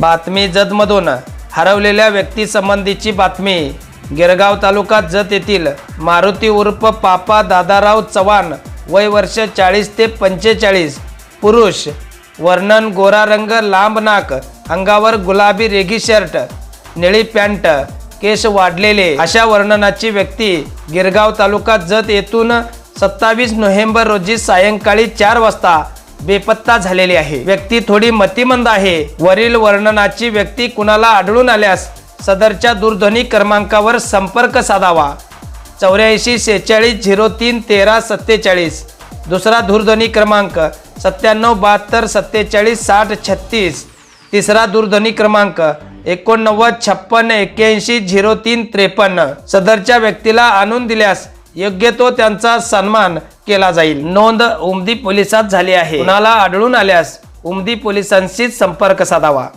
बातमी जतमधून हरवलेल्या व्यक्तीसंबंधीची बातमी. गिरगाव तालुका जत येथील मारुती उर्फ पापा दादाराव चव्हाण वय वर्ष चाळीस ते पंचेचाळीस. पुरुष वर्णन गोरा रंग लांब नाक अंगावर गुलाबी रेगी शर्ट निळी पॅन्ट केस वाढलेले. अशा वर्णनाची व्यक्ती गिरगाव तालुका जत येथून सत्तावीस नोव्हेंबर रोजी सायंकाळी चार वाजता बेपत्ता झालेली आहे. व्यक्ती थोडी मतिमंद आहे. वरील वर्णनाची व्यक्ती कुणाला आढळून आल्यास सदरच्या दूरध्वनी क्रमांकावर संपर्क साधावा. चौऱ्याऐंशी शेहेचाळीस झिरो तीन तेरा सत्तेचाळीस. दुसरा दूरध्वनी क्रमांक सत्त्याण्णव बहात्तर सत्तेचाळीस साठ छत्तीस. तिसरा दूरध्वनी क्रमांक एकोणनव्वद छप्पन्न एक्क्याऐंशी झिरो तीन त्रेपन्न. सदरच्या व्यक्तीला आणून दिल्यास योग्य तो त्यांचा सन्मान केला जाईल. नोंद उमदी पोलिसात झाली आहे. कुणाला आढळून आल्यास उमदी पोलिसांशी संपर्क साधावा.